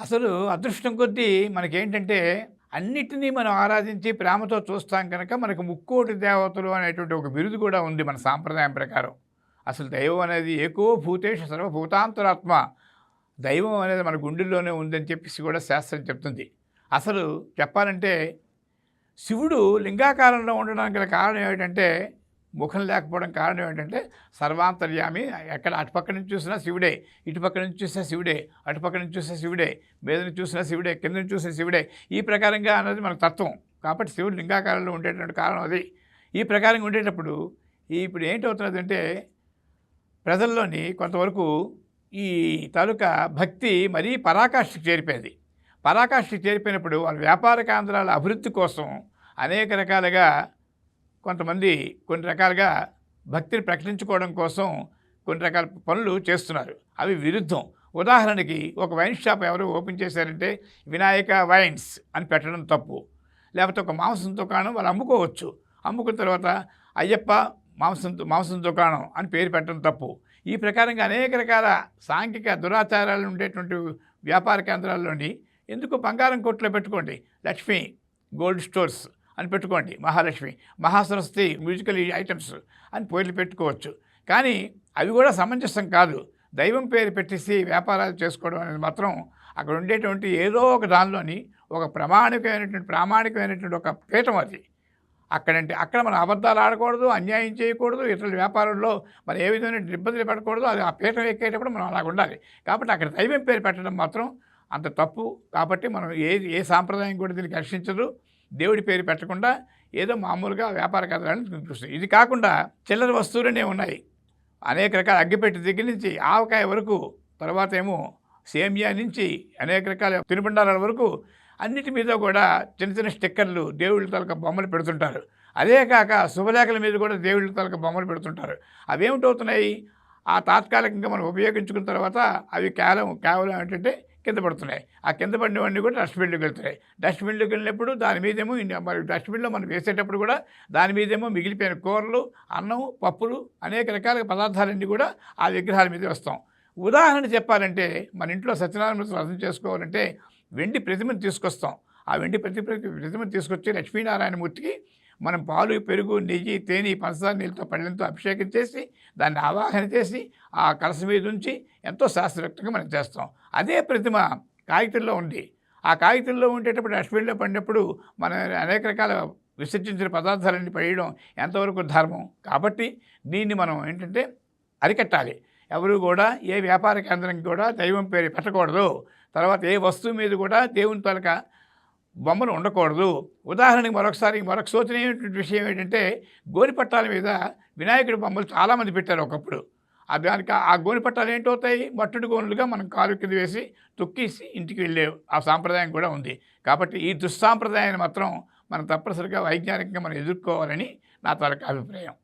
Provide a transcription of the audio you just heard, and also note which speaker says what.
Speaker 1: అసలు అదృష్టం కొద్దీ మనకేంటంటే అన్నిటినీ మనం ఆరాధించి ప్రేమతో చూస్తాం కనుక మనకు ముక్కోటి దేవతలు అనేటువంటి ఒక బిరుదు కూడా ఉంది మన సాంప్రదాయం ప్రకారం. అసలు దైవం అనేది ఏకో భూతేష సర్వభూతాంతరాత్మ. దైవం అనేది మన గుండెల్లోనే ఉందని చెప్పేసి కూడా శాస్త్రం చెప్తుంది. అసలు చెప్పాలంటే శివుడు లింగాకారంలో ఉండడానికి గల కారణం ఏమిటంటే ముఖం లేకపోవడం కారణం ఏంటంటే సర్వాంతర్యామి ఎక్కడ అటుపక్క నుంచి చూసినా శివుడే ఇటుపక్క నుంచి చూసినా శివుడే అటుపక్క నుంచి చూసినా శివుడే మీద నుంచి చూసినా శివుడే కింద నుంచి చూసినా శివుడే ఈ ప్రకారంగా అన్నది మన తత్వం. కాబట్టి శివుడు లింగాకారంలో ఉండేటువంటి కారణం అది. ఈ ప్రకారంగా ఉండేటప్పుడు ఇప్పుడు ఏంటవుతున్నది అంటే ప్రజల్లోని కొంతవరకు ఈ తాలూకా భక్తి మరీ పరాకాష్ఠకి చేరిపోయింది. పరాకాష్ఠకి చేరిపోయినప్పుడు వాళ్ళ వ్యాపార కేంద్రాల అభివృద్ధి కోసం అనేక రకాలుగా కొంతమంది కొన్ని రకాలుగా భక్తిని ప్రకటించుకోవడం కోసం కొన్ని రకాల పనులు చేస్తున్నారు. అవి విరుద్ధం. ఉదాహరణకి ఒక వైన్ షాప్ ఎవరు ఓపెన్ చేశారంటే వినాయక వైన్స్ అని పెట్టడం తప్పు. లేకపోతే ఒక మాంసం దుకాణం వాళ్ళు అమ్ముకోవచ్చు. అమ్ముకున్న తర్వాత అయ్యప్ప మాంసం మాంసం దుకాణం అని పేరు పెట్టడం తప్పు. ఈ ప్రకారంగా అనేక రకాల సాంఘిక దురాచారాలు ఉండేటువంటి వ్యాపార కేంద్రాల్లోని ఎందుకు బంగారం కొట్లో పెట్టుకోండి? లక్ష్మి గోల్డ్ స్టోర్స్ అని పెట్టుకోండి. మహాలక్ష్మి మహాసరస్వతి మ్యూజికల్ ఐటమ్స్ అని పేర్లు పెట్టుకోవచ్చు. కానీ అవి కూడా సమంజసం కాదు. దైవం పేరు పెట్టేసి వ్యాపారాలు చేసుకోవడం అనేది మాత్రం అక్కడ ఉండేటువంటి ఏదో ఒక దానిలోని ఒక ప్రామాణికమైనటువంటి ప్రామాణికమైనటువంటి ఒక పీఠం అది. అక్కడంటే అక్కడ మనం అబద్ధాలు ఆడకూడదు అన్యాయం చేయకూడదు ఇతరుల వ్యాపారంలో మనం ఏ విధమైన ఇబ్బందులు పడకూడదు అది ఆ పీఠం ఎక్కేటప్పుడు మనం అలాగ ఉండాలి. కాబట్టి అక్కడ దైవం పేరు పెట్టడం మాత్రం అంత తప్పు. కాబట్టి మనం ఏ ఏ సాంప్రదాయం కూడా దీనికి రక్షించదు దేవుడి పేరు పెట్టకుండా ఏదో మామూలుగా వ్యాపార కేంద్రాలను చూపిస్తుంది ఇది కాకుండా చిల్లర వస్తువులనే ఉన్నాయి. అనేక రకాల అగ్గిపెట్టి దగ్గర నుంచి ఆవకాయ వరకు తర్వాత ఏమో సేమియా నుంచి అనేక రకాల తినుబండారాల వరకు అన్నిటి మీద కూడా చిన్న చిన్న స్టిక్కర్లు దేవుళ్ళ తలక బొమ్మలు పెడుతుంటారు. అదే కాక శుభలేఖల మీద కూడా దేవుళ్ళ తలక బొమ్మలు పెడుతుంటారు. అవేమిటవుతున్నాయి? ఆ తాత్కాలికంగా మనం ఉపయోగించుకున్న తర్వాత అవి కేవలం కేవలం ఏంటంటే కింద పడుతున్నాయి. ఆ కింద పడినవన్నీ కూడా డస్ట్బిన్లోకి వెళ్తున్నాయి. డస్ట్బిన్లోకి వెళ్ళినప్పుడు దాని మీదేమో మరి డస్ట్బిన్లో మనం వేసేటప్పుడు కూడా దాని మీదేమో మిగిలిపోయిన కూరలు అన్నం పప్పులు అనేక రకాల పదార్థాలన్నీ కూడా ఆ విగ్రహాల మీద వస్తాం. ఉదాహరణ చెప్పాలంటే మన ఇంట్లో సత్యనారాయణ వ్రతం చేసుకోవాలంటే వెండి ప్రతిమను తీసుకొస్తాం. ఆ వెండి ప్రతి ప్రతి- ప్రతిమను తీసుకొచ్చి లక్ష్మీనారాయణమూర్తికి మనం పాలు పెరుగు నెయ్యి తేనె పంచదార నీళ్ళతో పళ్ళెంతో అభిషేకం చేసి దాన్ని ఆవాహన చేసి ఆ కలస మీద ఉంచి ఎంతో శాస్త్రవ్యక్తంగా మనం చేస్తాం. అదే ప్రతిమ కాగితంలో ఉంది. ఆ కాగితంలో ఉండేటప్పుడు డస్ట్బిన్లో పడినప్పుడు మన అనేక రకాల విసర్జించిన పదార్థాలన్నీ పడేయడం ఎంతవరకు ధర్మం. కాబట్టి దీన్ని మనం ఏంటంటే అరికట్టాలి. ఎవరు కూడా ఏ వ్యాపార కేంద్రం కూడా దైవం పేరు పెట్టకూడదు. తర్వాత ఏ వస్తువు మీద కూడా దేవుని తలక బొమ్మలు ఉండకూడదు. ఉదాహరణకి మరొకసారి మరొక శోచనీయమైనటువంటి విషయం ఏంటంటే గోనిపట్టాల మీద వినాయకుడి బొమ్మలు చాలామంది పెట్టారు ఒకప్పుడు. ఆ దానికి ఆ గోనిపట్టాలు ఏంటవుతాయి మట్టుడు గోనులుగా మనం కాలు కింద వేసి తొక్కేసి ఇంటికి వెళ్ళే ఆ సాంప్రదాయం కూడా ఉంది. కాబట్టి ఈ దుస్సాంప్రదాయాన్ని మాత్రం మనం తప్పనిసరిగా వైజ్ఞానికంగా మనం ఎదుర్కోవాలని నా తాలూకా అభిప్రాయం.